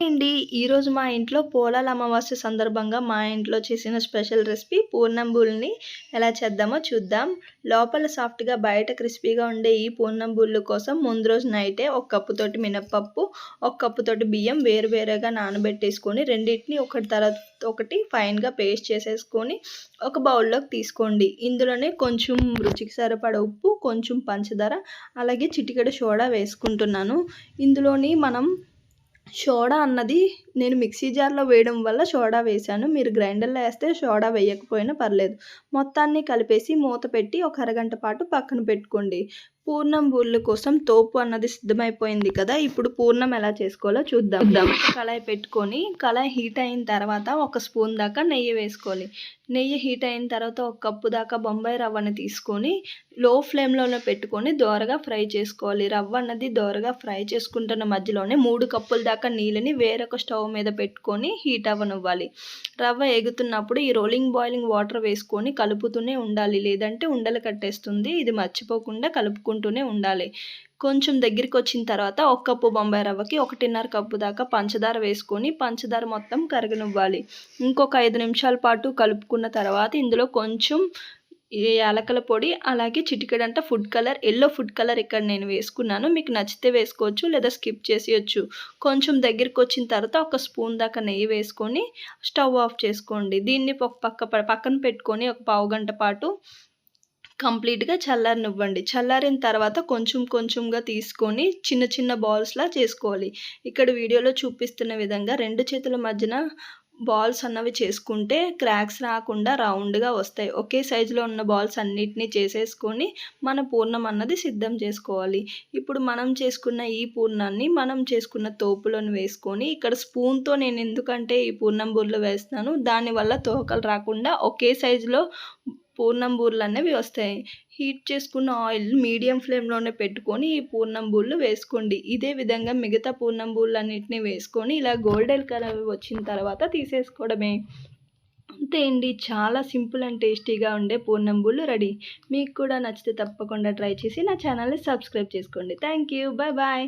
అండి ఈరోజు మా ఇంట్లో పోలాల అమావాస్య సందర్భంగా మా ఇంట్లో చేసిన స్పెషల్ రెసిపీ పూర్ణంబూల్ని ఎలా చేద్దామో చూద్దాం. లోపల సాఫ్ట్గా బయట క్రిస్పీగా ఉండే ఈ పూర్ణంబూళ్ళు కోసం ముందు రోజు నైటే ఒక కప్పుతోటి మినప్పప్పు ఒక కప్పుతోటి బియ్యం వేరు వేరుగా నానబెట్టేసుకొని రెండింటిని ఒకటి తర్వాత ఒకటి ఫైన్గా పేస్ట్ చేసేసుకొని ఒక బౌల్లోకి తీసుకోండి. ఇందులోనే కొంచెం రుచికి సరిపడ ఉప్పు కొంచెం పంచదార అలాగే చిటికెడు సోడా వేసుకుంటున్నాను. ఇందులోని మనం సోడా అన్నది నేను మిక్సీ జార్లో వేయడం వల్ల సోడా వేశాను. మీరు గ్రైండర్లో వేస్తే సోడా వేయకపోయినా పర్లేదు. మొత్తాన్ని కలిపేసి మూత పెట్టి ఒక అరగంట పాటు పక్కన పెట్టుకోండి. పూర్ణం బూర్ల కోసం తోపు అన్నది సిద్ధమైపోయింది కదా ఇప్పుడు పూర్ణం ఎలా చేసుకోవాలో చూద్దాం. కళాయి పెట్టుకొని కళాయి హీట్ అయిన తర్వాత ఒక స్పూన్ దాకా నెయ్యి వేసుకోవాలి. నెయ్యి హీట్ అయిన తర్వాత ఒక కప్పు దాకా బొంబాయి రవ్వని తీసుకొని లో ఫ్లేమ్లోనే పెట్టుకొని దోరగా ఫ్రై చేసుకోవాలి. రవ్వ అన్నది దోరగా ఫ్రై చేసుకుంటున్న మధ్యలోనే మూడు కప్పుల దాకా నీళ్ళని వేరొక స్టవ్ మీద పెట్టుకొని హీట్ అవ్వనివ్వాలి. రవ్వ ఎగుతున్నప్పుడు ఈ రోలింగ్ బాయిలింగ్ వాటర్ వేసుకొని కలుపుతూనే ఉండాలి. లేదంటే ఉండలు కట్టేస్తుంది. ఇది మర్చిపోకుండా కలుపుకుంటూనే ఉండాలి. కొంచెం దగ్గరికి వచ్చిన తర్వాత ఒక కప్పు బొంబాయి రవ్వకి ఒకటిన్నర కప్పు దాకా పంచదార వేసుకొని పంచదార మొత్తం కరగనివ్వాలి. ఇంకొక ఐదు నిమిషాల పాటు కలుపుకున్న తర్వాత ఇందులో కొంచెం యాలకల పొడి అలాగే చిటికెడంట food colour yellow food colour ఇక్కడ నేను వేసుకున్నాను. మీకు నచ్చితే వేసుకోవచ్చు లేదా స్కిప్ చేసేయచ్చు. కొంచెం దగ్గరికి వచ్చిన తర్వాత ఒక స్పూన్ దాకా నెయ్యి వేసుకొని స్టవ్ ఆఫ్ చేసుకోండి. దీన్ని ఒక పక్క పక్కన పెట్టుకొని ఒక పావు గంట పాటు కంప్లీట్గా చల్లారనివ్వండి. చల్లారిన తర్వాత కొంచెం కొంచెంగా తీసుకొని చిన్న చిన్న బాల్స్లా చేసుకోవాలి. ఇక్కడ వీడియోలో చూపిస్తున్న విధంగా రెండు చేతుల మధ్యన బాల్స్ అన్నవి చేసుకుంటే క్రాక్స్ రాకుండా రౌండ్గా వస్తాయి. ఒకే సైజులో ఉన్న బాల్స్ అన్నిటినీ చేసేసుకొని మన పూర్ణం అన్నది సిద్ధం చేసుకోవాలి. ఇప్పుడు మనం చేసుకున్న ఈ పూర్ణాన్ని మనం చేసుకున్న తోపులను వేసుకొని ఇక్కడ స్పూన్తో నేను ఎందుకంటే ఈ పూర్ణం బుర్రలు వేస్తాను దానివల్ల తోకలు రాకుండా ఒకే సైజులో పూర్ణం బూర్లు అనేవి వస్తాయి. హీట్ చేసుకున్న ఆయిల్ మీడియం ఫ్లేమ్లోనే పెట్టుకొని ఈ పూర్ణం బూళ్ళు వేసుకోండి. ఇదే విధంగా మిగతా పూర్ణం బూళ్ళు అన్నిటిని వేసుకొని ఇలా గోల్డెన్ కలర్ వచ్చిన తర్వాత తీసేసుకోవడమే. అంతే అండి. చాలా సింపుల్ అండ్ టేస్టీగా ఉండే పూర్ణం బూళ్ళు రెడీ. మీకు కూడా నచ్చితే తప్పకుండా ట్రై చేసి నా ఛానల్ని సబ్స్క్రైబ్ చేసుకోండి. Thank you. Bye bye.